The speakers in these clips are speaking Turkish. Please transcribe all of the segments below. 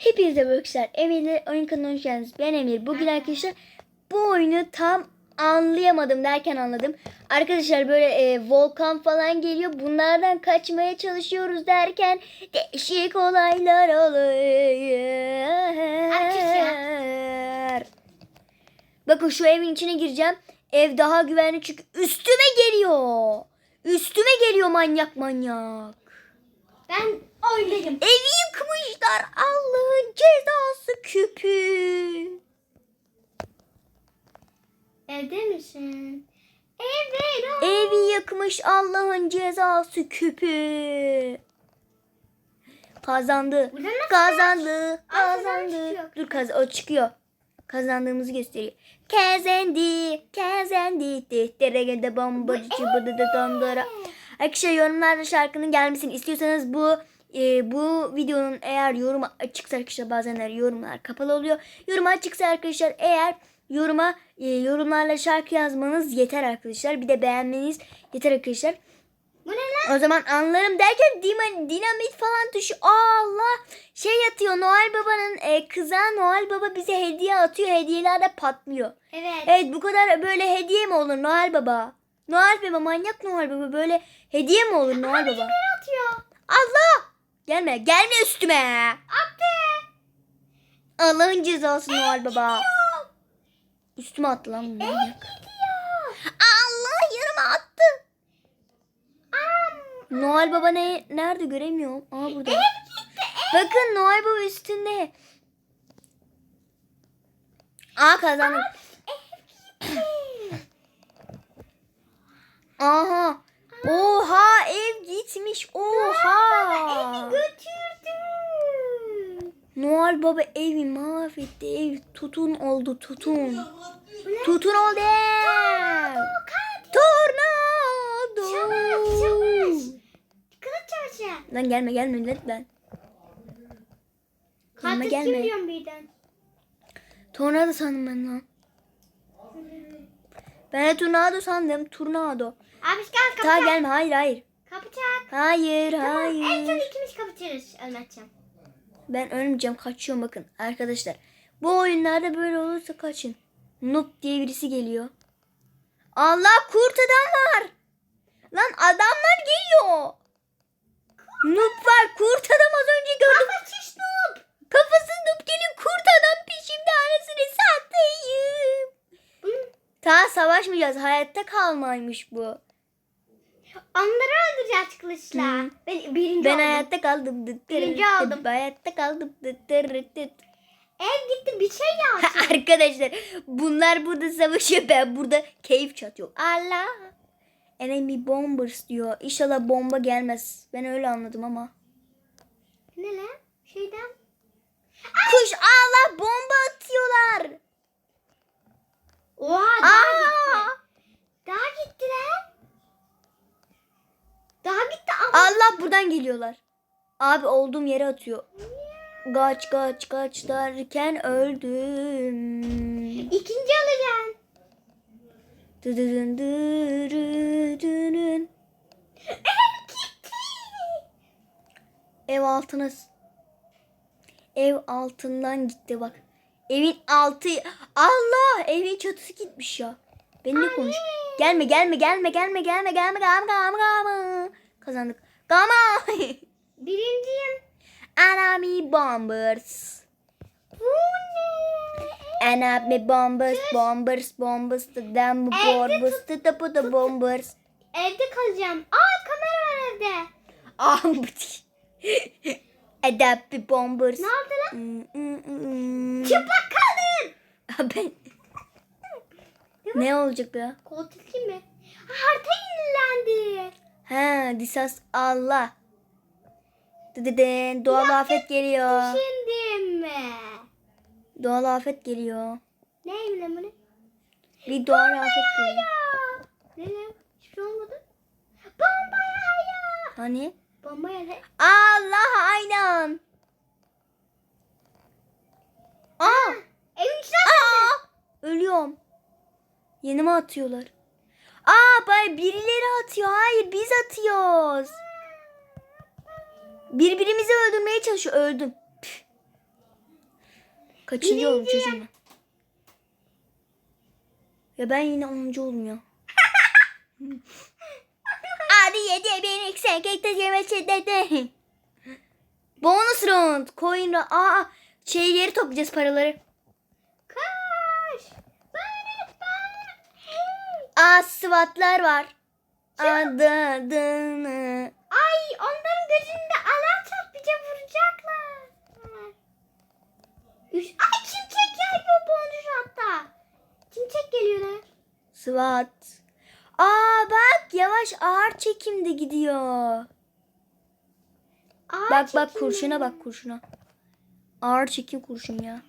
Hepinize arkadaşlar Emir'le oyun kanalına hoş geldiniz. Ben Emir. Bugün arkadaşlar bu oyunu tam anlayamadım derken anladım. Arkadaşlar böyle e, volkan falan geliyor. Bunlardan kaçmaya çalışıyoruz derken değişik olaylar oluyor. Arkadaşlar. Bakın şu evin içine gireceğim. Ev daha güvenli çünkü üstüme geliyor. Üstüme geliyor manyak manyak. Ben oynayayım. Evi yıkmışlar. Allah'ın cezası küpü. Evde misin? Evet. o. Evi yıkmış Allah'ın cezası küpü. Kazandı. Kazandı. Kazandı. Dur kaz o çıkıyor. Kazandığımızı gösteriyor. Kazandı. Kazandı. Tehtere bombacı bıdı da dondura. Arkadaşlar yorumlarda şarkının gelmesini istiyorsanız bu e, bu videonun eğer yorum açıksa arkadaşlar bazenler yorumlar kapalı oluyor. Yorum açıksa arkadaşlar eğer yoruma e, yorumlarla şarkı yazmanız yeter arkadaşlar. Bir de beğenmeniz yeter arkadaşlar. Bu ne lan? O zaman anlarım derken dinamit falan tuşu Allah şey atıyor Noel Baba'nın e, kıza Noel Baba bize hediye atıyor hediyeler de patlıyor. Evet. Evet bu kadar böyle hediye mi olur Noel Baba? Noel Baba manyak Noel Baba böyle hediye mi olur Noel Baba? Ne atıyor? Allah! Gelme gelme üstüme. Attı. Allah'ın cezası Noel Baba. Üstüme attı lan manyak. Gidiyor. Allah yarıma attı. Am. Noel Baba ne nerede göremiyorum. Aa burada. Ev gitti. Bakın Noel Baba üstünde. Aa kazandım. Ev gitti. Aha. Oha ev gitmiş. Oha. Evi götürdü. Noel Baba evi mahvetti. Ev tutun oldu tutun. Tutun oldu ev. Tornado. Çabuk, çabuk. Kılıç çarşı. Lan gelme gelme lütfen. Gelme Katil gelme. birden. Tornado sandım ben lan. Ben de tornado sandım. Tornado. Abi gel kapı Ta çak. gelme hayır hayır. Kapı çak. Hayır Tamam, en son hayır. ikimiz kapatırız Ölmeteceğim. Ben ölmeyeceğim kaçıyorum bakın arkadaşlar. Bu oyunlarda böyle olursa kaçın. Noob diye birisi geliyor. Allah kurt adam var. Lan adamlar geliyor. Noob var kurt adam az önce gördüm. Kaçış noob. Kafası noob geliyor kurt adam peşimde anasını satayım. Ta savaşmayacağız hayatta kalmaymış bu. Onları öldüreceğiz kılıçla. Hı. Ben birinci Ben oldum. hayatta kaldım. Dıt Birinci dıt. aldım. Hayatta kaldım. Dıt dıt. Ev gitti bir şey lazım. Arkadaşlar bunlar burada savaşıyor ben burada keyif çatıyorum. Allah. Enemy bombers diyor. İnşallah bomba gelmez. Ben öyle anladım ama. ne lan? Şeyden. Kuş Allah bomba atıyorlar. Oha daha Aa! gitti. Daha gitti Allah buradan geliyorlar. Abi olduğum yere atıyor. Kaç kaç kaç derken öldüm. İkinci dırıdın. Ev altına ev altından gitti bak. Evin altı Allah evin çatısı gitmiş ya. Ben ne konuş? Gelme gelme gelme gelme gelme gelme gelme gelme gelme. Kazandık. Gama. Birinciyim. Enemy bombers. Bu ne? Enemy bombers bombers bombers the damn Evde bombers the the the bombers. Evde kalacağım. Aa kamera var evde. Ah Adaptive bombers. Ne oldu lan? Mm, mm, mm. Çıplak kaldın. ben ne olacak ya? Koltuk mi? Ha, harita yenilendi disas Allah. Deden doğal ya afet geliyor. Düşündün mü? Doğal afet geliyor. Ne lan bunu? Bir doğal Bomba afet geliyor. Ne ne? Hiçbir şey olmadı. Bomba yağıyor. Hani? Bomba yağıyor. Allah aynen. Aa! Evin içine Ölüyorum. Yenime atıyorlar. Aa, bay birileri atıyor. Hayır, biz atıyoruz. Birbirimizi öldürmeye çalışıyor. Öldüm. Püh. Kaçıncı oldum çocuğum? Ya ben yine onuncu oldum ya. Hadi yedi beni sekekte yeme şiddeti. Bonus round. Coin round. Aa şeyleri toplayacağız paraları. Aa SWAT'lar var. Adını. Ay onların gözünde alarm çarpınca vuracaklar. Üç. Ay çimçek geliyor bonus hatta. Çimçek geliyorlar. SWAT. Aa bak yavaş ağır çekimde gidiyor. Aa, Bak bak çekin kurşuna bak kurşuna. Ağır çekim kurşun ya.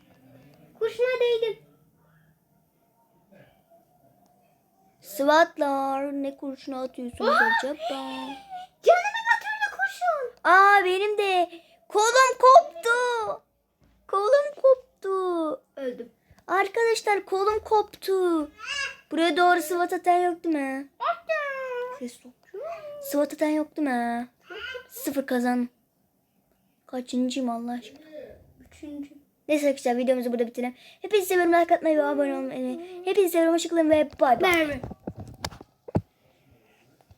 Kurşuna değdim. SWAT'lar ne kurşuna atıyorsunuz acaba? Canımı götürdü kurşun. Aa benim de kolum koptu. Kolum koptu. Öldüm. Arkadaşlar kolum koptu. Buraya doğru SWAT atan yok değil mi? Ses. SWAT atan yok değil mi? Sıfır kazan. Kaçıncıyım Allah aşkına? Üçüncü. Neyse arkadaşlar videomuzu burada bitirelim. Hepinizi seviyorum. Like atmayı ve abone olmayı. Hepinizi seviyorum. Hoşçakalın ve bay bay.